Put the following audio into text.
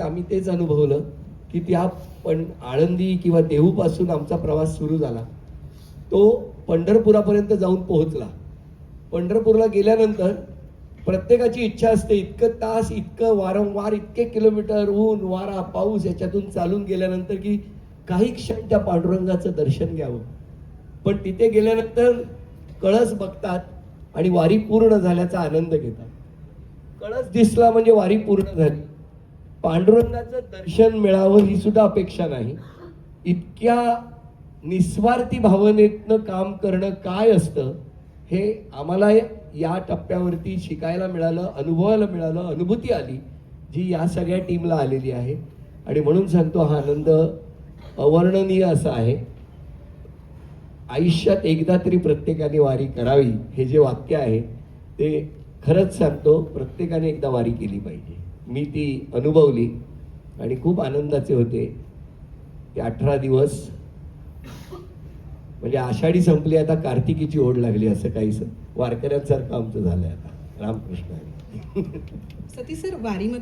आम्ही तेच अनुभवलं की त्या पण आळंदी किंवा देहूपासून आमचा प्रवास सुरू झाला. तो पंढरपुरापर्यंत जाऊन पोहोचला. पंढरपूरला गेल्यानंतर प्रत्येकाची इच्छा असते इतकं तास इतकं वारंवार इतके किलोमीटर ऊन वारा पाऊस याच्यातून चालून गेल्यानंतर की काही क्षण त्या पांडुरंगाचं दर्शन घ्यावं. पण तिथे गेल्यानंतर कळस बघतात आणि वारी पूर्ण झाल्याचा आनंद घेतात. कळस दिसला म्हणजे वारी पूर्ण झाली. पांडुरंगाचं दर्शन मिळावं ही सुद्धा अपेक्षा नाही. इतक्या निस्वार्थी भावनेतनं काम करणं काय असतं हे आम्हाला या टप्प्यावरती शिकायला मिळालं अनुभवायला मिळालं अनुभूती आली जी या सगळ्या टीमला आलेली आहे. आणि म्हणून सांगतो हा आनंद अवर्णनीय असा आहे. आयुष्यात एकदा तरी प्रत्येकाने वारी करावी हे जे वाक्य आहे ते खरंच सांगतो प्रत्येकाने एकदा वारी केली पाहिजे. मी ती अनुभवली आणि खूप आनंदाचे होते. ते अठरा दिवस म्हणजे आषाढी संपली आता कार्तिकीची ओढ लागली असं काहीच वारकऱ्यांसारखं आमचं झालंय आता. रामकृष्ण. सती सर वारीमध्ये